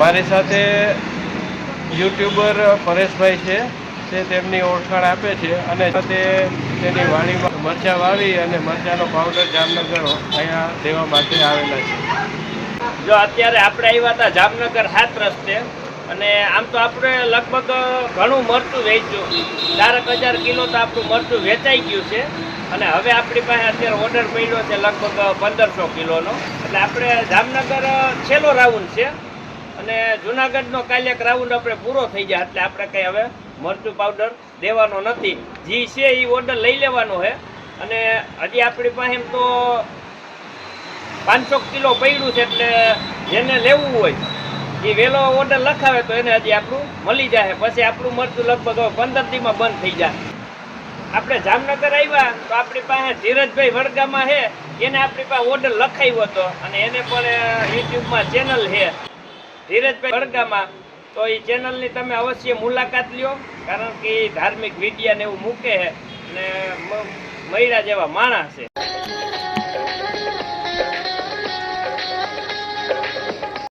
મારી સાથે યુટ્યુબર પરેશભાઈ છે, તે તેમની ઓળખાણ આપે છે અને તે તેની વાડીમાં મરચાં વાવી અને મરચાંનો પાવડર જામનગર અહીંયા દેવા માટે આવેલા છે. જો અત્યારે આપણે આવ્યા હતા જામનગર સાત રસ્તે અને આમ તો આપણે લગભગ ઘણું મરચું વેચ્યું. ચારક હજાર કિલો તો આપણું મરચું વેચાઈ ગયું છે અને હવે આપણી પાસે અત્યારે ઓર્ડર મળ્યો છે લગભગ પંદરસો કિલોનો. એટલે આપણે જામનગર છેલ્લો રાઉન્ડ છે. અને જુનાગઢનો કાલે એક રાઉન્ડ આપણે પૂરો થઈ જાય એટલે આપણે કંઈ હવે મરચું પાવડર દેવાનો નથી. જે છે એ ઓર્ડર લઈ લેવાનો છે અને હજી આપણી પાસે એમ તો પાંચસો કિલો પડ્યું છે એટલે જેને લેવું હોય એ વહેલો ઓર્ડર લખાવે તો એને હજી આપણું મળી જાય. પછી આપણું મરચું લગભગ પંદર દીમાં બંધ થઈ જાય. આપણે જામનગર આવ્યા તો આપણી પાસે ધીરજભાઈ વડગામાં છે એને આપણી પાસે ઓર્ડર લખાવ્યો હતો અને એને પણ યુટ્યુબમાં ચેનલ છે ધીરજભાઈ વડગામાં તો એ ચેનલની તમે અવશ્ય મુલાકાત લ્યો, કારણ કે એ ધાર્મિક વિડીયા ને એવું મૂકે છે અને મ- જેવા માણસ છે.